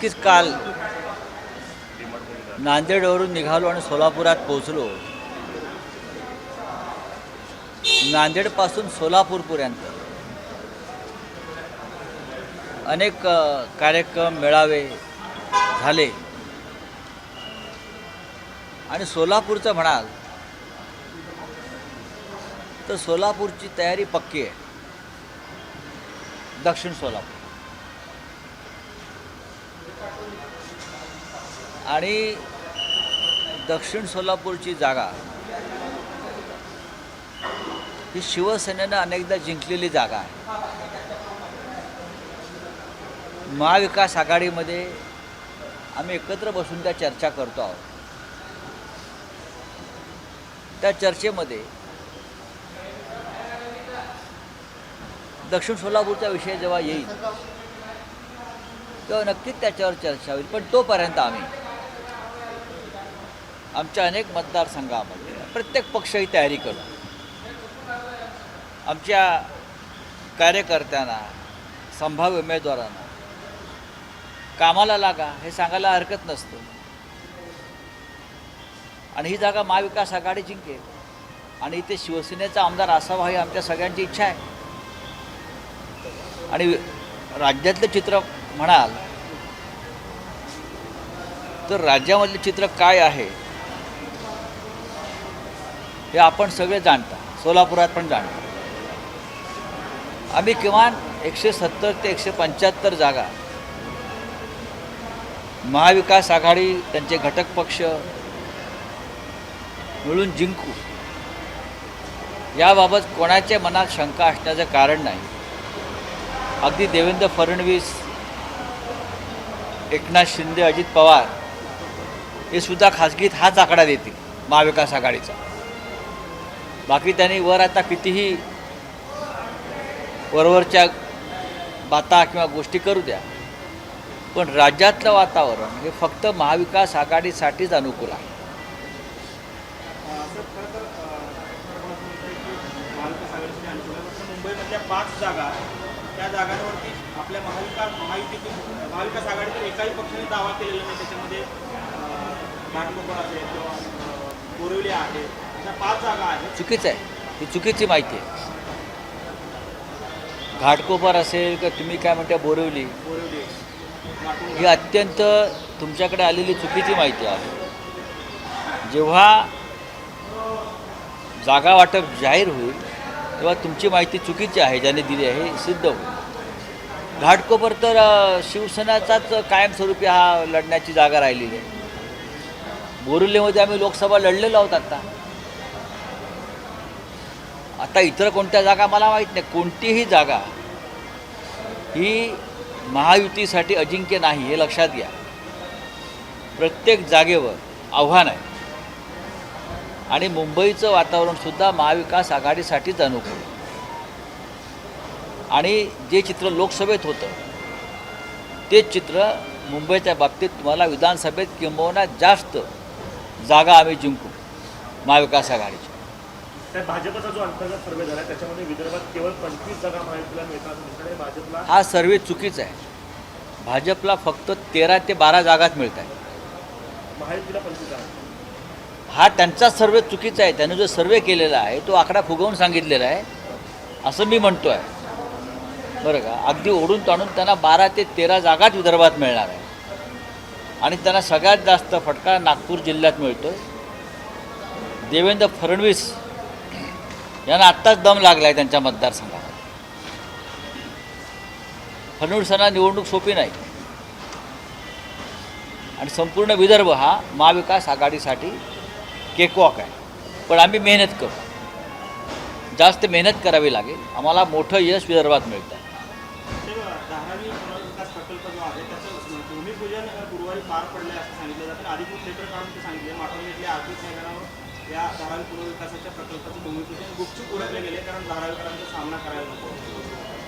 नक्कीच काल नांदेडवरून निघालो आणि सोलापुरात पोहोचलो. नांदेडपासून सोलापूरपर्यंत. अनेक कार्यक्रम मेळावे झाले. आणि सोलापूरचं म्हणाल तर सोलापूरची तयारी पक्की आहे. दक्षिण सोलापूर. आणि दक्षिण सोलापूरची जागा ही शिवसेनेनं अनेकदा जिंकलेली जागा आहे. महाविकास आघाडीमध्ये आम्ही एकत्र बसून त्या चर्चा करतो आहोत. त्या चर्चेमध्ये दक्षिण सोलापूरचा विषय जेव्हा येईल तेव्हा नक्कीच त्याच्यावर चर्चा होईल पण तोपर्यंत आम्ही आमच्या अनेक मतदारसंघामध्ये प्रत्येक पक्ष ही तयारी करू. आमच्या कार्यकर्त्यांना संभाव्य उमेदवारांना कामाला लागा हे सांगायला हरकत नसतं. आणि ही जागा महाविकास आघाडी जिंकेल. आणि इथे शिवसेनेचा आमदार असावा ही आमच्या सगळ्यांची इच्छा आहे. आणि राज्यातलं चित्र म्हणाल तर राज्यामधले चित्र काय आहे हे आपण सगळे जाणता सोलापुरात पण जाणता. आम्ही किमान एकशे सत्तर ते एकशे पंच्याहत्तर जागा महाविकास आघाडी त्यांचे घटक पक्ष मिळून जिंकू. याबाबत कोणाच्या मनात शंका असण्याचं कारण नाही. अगदी देवेंद्र फडणवीस एकनाथ शिंदे अजित पवार हे सुद्धा खासगीत हाच आकडा देतील महाविकास आघाडीचा. बाकी त्यांनी वर आता कितीही वरवरच्या बाता किंवा गोष्टी करू द्या पण राज्यातलं वातावरण हे फक्त महाविकास आघाडीसाठीच अनुकूल आहे. मुंबईमधल्या पाच जागा त्या जागांवरती आपल्या महाविकास महायुतीतून महाविकास आघाडीतून एकाही पक्षाने दावा केलेला नाही. त्याच्यामध्ये घाटकोपर असेल किंवा बोरिवली आहे. अशा पाच जागा आहेत. चुकीचं आहे. ही चुकीची माहिती आहे. घाटकोपर असेल किंवा तुम्ही काय म्हणता बोरिवली? बोरिवली. लाटून ही अत्यंत तुमच्याकडे आलेली चुकीची माहिती आहे. जेव्हा जागा वाटप जाहीर होईल तेव्हा तुमची माहिती चुकीची आहे ज्याने दिली आहे हे सिद्ध होईल. घाटकोपर तर शिवसेनाचाच कायमस्वरूपी हा लढण्याची जागा राहिलेली आहे. बोरुलेमध्ये आम्ही लोकसभा लढलेलो आहोत आता. आता इतर कोणत्या जागा मला माहीत नाही. कोणतीही जागा ही महायुतीसाठी अजिंक्य नाही हे लक्षात घ्या. प्रत्येक जागेवर आव्हान आहे. आणि मुंबईचं वातावरणसुद्धा महाविकास आघाडीसाठीच अनुकूल. आणि जे चित्र लोकसभेत होतं तेच चित्र मुंबईच्या बाबतीत तुम्हाला विधानसभेत किंबहुना जास्त जागा आम्ही जिंकू महाविकास आघाडीच्या त्या भाजपचा जो अंतर्गत सर्वे झाला त्याच्यामध्ये विदर्भात केवळ पंचवीस जागा महायुतीला मिळतात भाजपला हा सर्वे चुकीचा आहे. भाजपला फक्त तेरा ते बारा जागाच मिळत आहेत. महायुतीला पंचवीस जागा. हा त्यांचा सर्वे चुकीचा आहे. त्याने जो सर्वे केलेला आहे तो आकडा फुगवून सांगितलेला आहे. असं मी म्हणतो आहे बरं का? अगदी ओढून ताणून त्यांना बारा ते तेरा जागाच विदर्भात मिळणार आहे. आणि त्यांना सगळ्यात जास्त फटका नागपूर जिल्ह्यात मिळतो देवेंद्र फडणवीस यांना आत्ताच दम लागला आहे त्यांच्या मतदारसंघात फडणवीसांना निवडणूक सोपी नाही. आणि संपूर्ण विदर्भ हा महाविकास आघाडीसाठी केकवॉक आहे. पण आम्ही मेहनत करू. जास्त मेहनत करावी लागेल. आम्हाला मोठं यश विदर्भात मिळतं.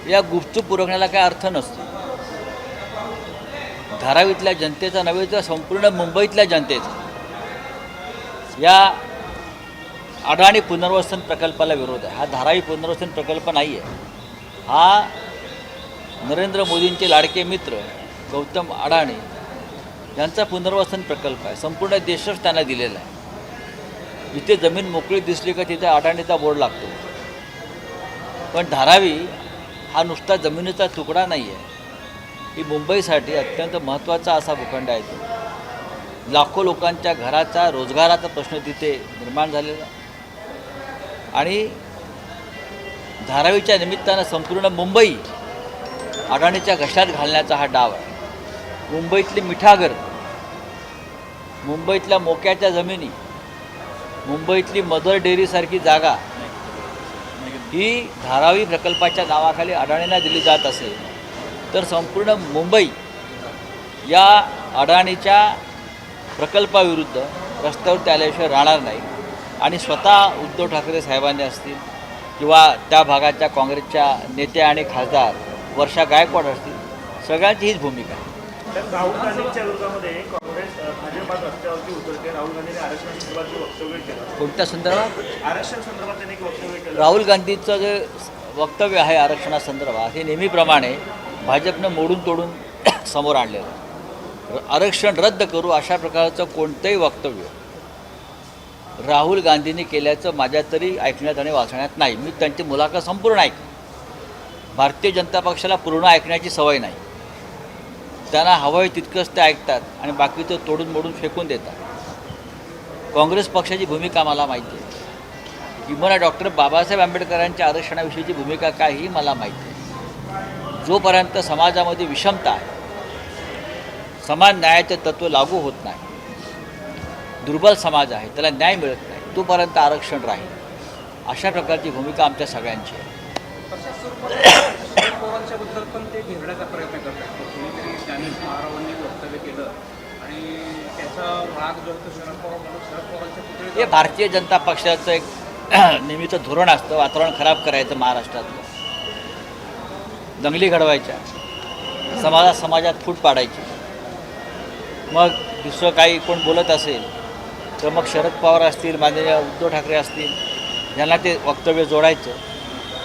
या गुपचूप पुरवण्याला काय अर्थ नसतो. धारावीतल्या जनतेचा नव्हे तर संपूर्ण मुंबईतल्या जनतेचा. या अडाणी पुनर्वसन प्रकल्पाला विरोध आहे. हा धारावी पुनर्वसन प्रकल्प नाही आहे हा नरेंद्र मोदींचे लाडके मित्र गौतम अडाणी यांचा पुनर्वसन प्रकल्प आहे. संपूर्ण देशच त्यांना दिलेला आहे. जिथे जमीन मोकळी दिसली का तिथे अडाणीचा बोर्ड लागतो. पण धारावी हा नुसता जमिनीचा तुकडा नाही आहे ही मुंबईसाठी अत्यंत महत्त्वाचा असा भूखंड आहे. तो लाखो लोकांच्या घराचा रोजगाराचा प्रश्न तिथे निर्माण झालेला. आणि धारावीच्या निमित्तानं संपूर्ण मुंबई अडाणीच्या घशात घालण्याचा हा डाव आहे. मुंबईतली मिठागर मुंबईतल्या मोक्याच्या जमिनी मुंबईतली मदर डेअरीसारखी जागा ही धारावी प्रकल्पाच्या नावाखाली अडाणींना दिली जात असेल तर संपूर्ण मुंबई या अडाणीच्या प्रकल्पाविरुद्ध रस्त्यावर आल्याशिवाय राहणार नाही. आणि स्वतः उद्धव ठाकरे साहेबांनी असतील किंवा त्या भागाच्या काँग्रेसच्या नेत्या आणि खासदार वर्षा गायकवाड असतील सगळ्यांची हीच भूमिका आहे. तर राहुल गांधींच्या विरोधामध्ये काँग्रेस अ, भाजपात रस्त्यावरती उतरते राहुल गांधींनी आरक्षणासंदर्भात जे वक्तव्य केलं. कोणत्या संदर्भात? आरक्षण संदर्भात त्यांनी एक वक्तव्य केलं. राहुल गांधीचं जे वक्तव्य आहे आरक्षणासंदर्भात हे नेहमीप्रमाणे भाजपनं मोडून तोडून समोर आणलेलं आहे. आरक्षण रद्द करू अशा प्रकारचं कोणतंही वक्तव्य राहुल गांधींनी केल्याचं माझ्या तरी ऐकण्यात आणि वाचण्यात नाही. मी त्यांची मुलाखत संपूर्ण ऐक भारतीय जनता पक्षाला पूर्ण ऐकण्याची सवय नाही. त्यांना हवं आहे तितकंच ते ऐकतात आणि बाकीचं तोडून मोडून फेकून देतात. काँग्रेस पक्षाची भूमिका मला माहिती आहे. किंवा डॉक्टर बाबासाहेब आंबेडकरांच्या आरक्षणाविषयीची भूमिका काय ही मला माहिती आहे जोपर्यंत समाजामध्ये विषमता आहे समान न्यायाचे तत्त्व लागू होत नाही. दुर्बल समाज आहे त्याला न्याय मिळत नाही तोपर्यंत आरक्षण राहील. अशा प्रकारची भूमिका आमच्या सगळ्यांची आहे. हे भारतीय जनता पक्षाचं एक नेहमीचं धोरण असतं वातावरण खराब करायचं महाराष्ट्रातलं. दंगली घडवायच्या समाजात समाजात फूट पाडायची. मग दुसरं काही कोण बोलत असेल तर मग शरद पवार असतील माननीय उद्धव ठाकरे असतील यांना ते वक्तव्य जोडायचं.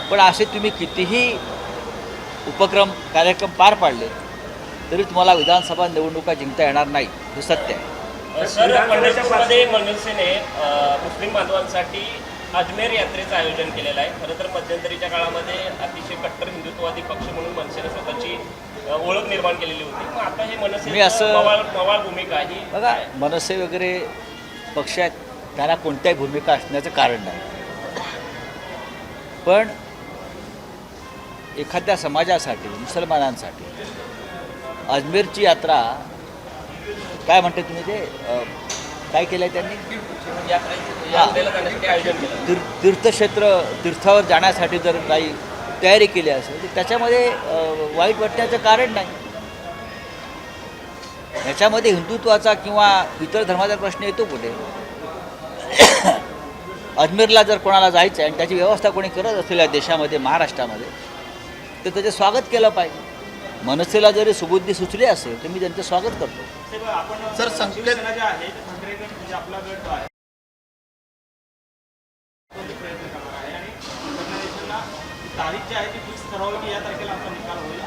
पण असे तुम्ही कितीही उपक्रम कार्यक्रम पार पाडले तरी तुम्हाला विधानसभा निवडणुका जिंकता येणार नाही हे सत्य आहे. सर पंढरपूरमध्ये मनसेने मुस्लिम बांधवांसाठी अजमेर यात्रेचं आयोजन केलेलं आहे. खरं तर मध्यंतरीच्या काळामध्ये अतिशय कट्टर हिंदुत्ववादी पक्ष म्हणून मनसेने स्वतःची ओळख निर्माण केलेली होती. आता हे मनसे मी असं- मवाळ भूमिका ही बघा मनसे वगैरे पक्ष आहेत त्यांना कोणत्याही भूमिका असण्याचं कारण नाही. पण एखाद्या समाजासाठी मुसलमानांसाठी अजमेरची यात्रा काय म्हणते तुम्ही ते? काय केलं आहे त्यांनी तीर्थक्षेत्र तीर्थावर जाण्यासाठी जर काही तयारी केली असेल तर त्याच्यामध्ये वाईट वाटण्याचं कारण नाही. ह्याच्यामध्ये हिंदुत्वाचा किंवा इतर धर्माचा प्रश्न येतो कुठे? अजमेरला जर कोणाला जायचं आहे आणि त्याची व्यवस्था कोणी करत असेल या देशामध्ये महाराष्ट्रामध्ये तर त्याचं स्वागत केलं पाहिजे. मनसेला जरी सुबुद्धी सुचली असेल तर मी त्यांचं स्वागत करतो. सर, संकेत-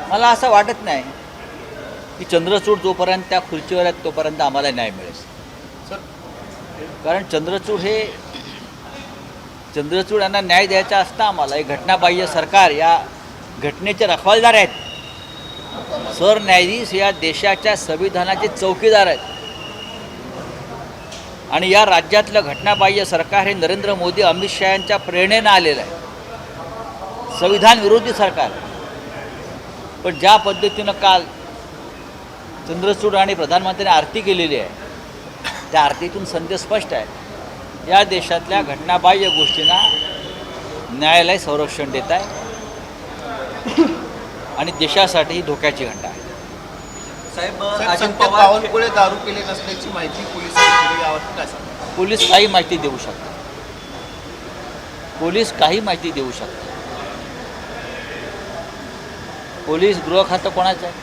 मला असं वाटत नाही की चंद्रचूड जोपर्यंत त्या खुर्चीवर आहेत तोपर्यंत आम्हाला न्याय मिळेल. सर. कारण चंद्रचूड हे चंद्रचूड यांना न्याय द्यायचा असता आम्हाला. हे घटनाबाह्य सरकार या घटनेचे रखवालदार आहेत. सरन्यायाधीश या देशाच्या संविधानाचे चौकीदार आहेत. आणि या राज्यातलं घटनाबाह्य सरकार हे नरेंद्र मोदी अमित शहा यांच्या प्रेरणेनं आलेलं आहे. संविधान विरोधी सरकार. पण ज्या पद्धतीनं काल चंद्रचूड आणि प्रधानमंत्र्यांनी आरती केलेली आहे त्या आरतीतून संदेश स्पष्ट आहे. या देशातल्या घटनाबाह्य गोष्टींना न्यायालय संरक्षण देत आहे. आणि देशासाठी ही धोक्याची घटना आहे. संकेत बावनकुळे दारू केले नसल्याची माहिती पोलीस काही माहिती देऊ शकतात. पोलीस काही माहिती देऊ शकतात. पोलीस गृह खातं कोणाचं आहे?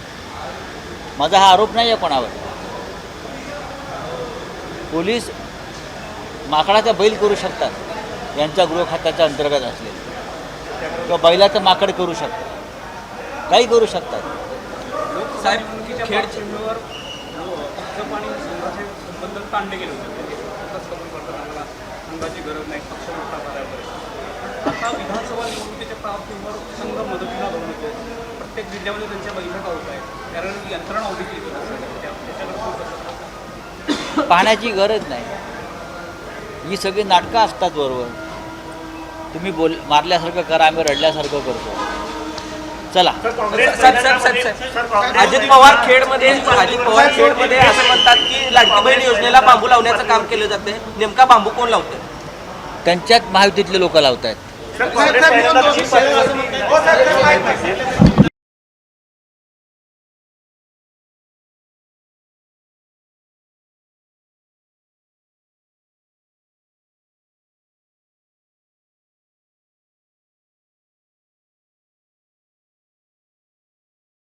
माझा हा आरोप नाही आहे कोणावर. पोलीस माकडाचा बैल करू शकतात यांच्या गृह खात्याच्या अंतर्गत असलेले. किंवा बैलाचं माकड करू शकतात. काही करू शकतात. साहेब चिन्हावर ताणले गेले होते. म्हणजे गरज नाही पक्ष मोठा करायला आता विधानसभा निवडणुकीच्या पार्श्वभूमीवर संघ मदतीला प्रत्येक जिल्ह्यामध्ये त्यांच्या बैठका होत आहेत कारण यंत्रणा उभी केली त्याच्याकडे असं पाहण्याची गरज नाही ही सगळी नाटकं असतात बरोबर तुम्ही बोल मारल्यासारखं करा आम्ही रडल्यासारखं करतो चला अजित पवार खेडमध्ये अजित पवार खेडमध्ये असं म्हणतात की लाडकी बहीण योजनेला बांबू लावण्याचं काम केलं जाते नेमका बांबू कोण लावतंय त्यांच्यात महायुतीतले लोक लावत आहेत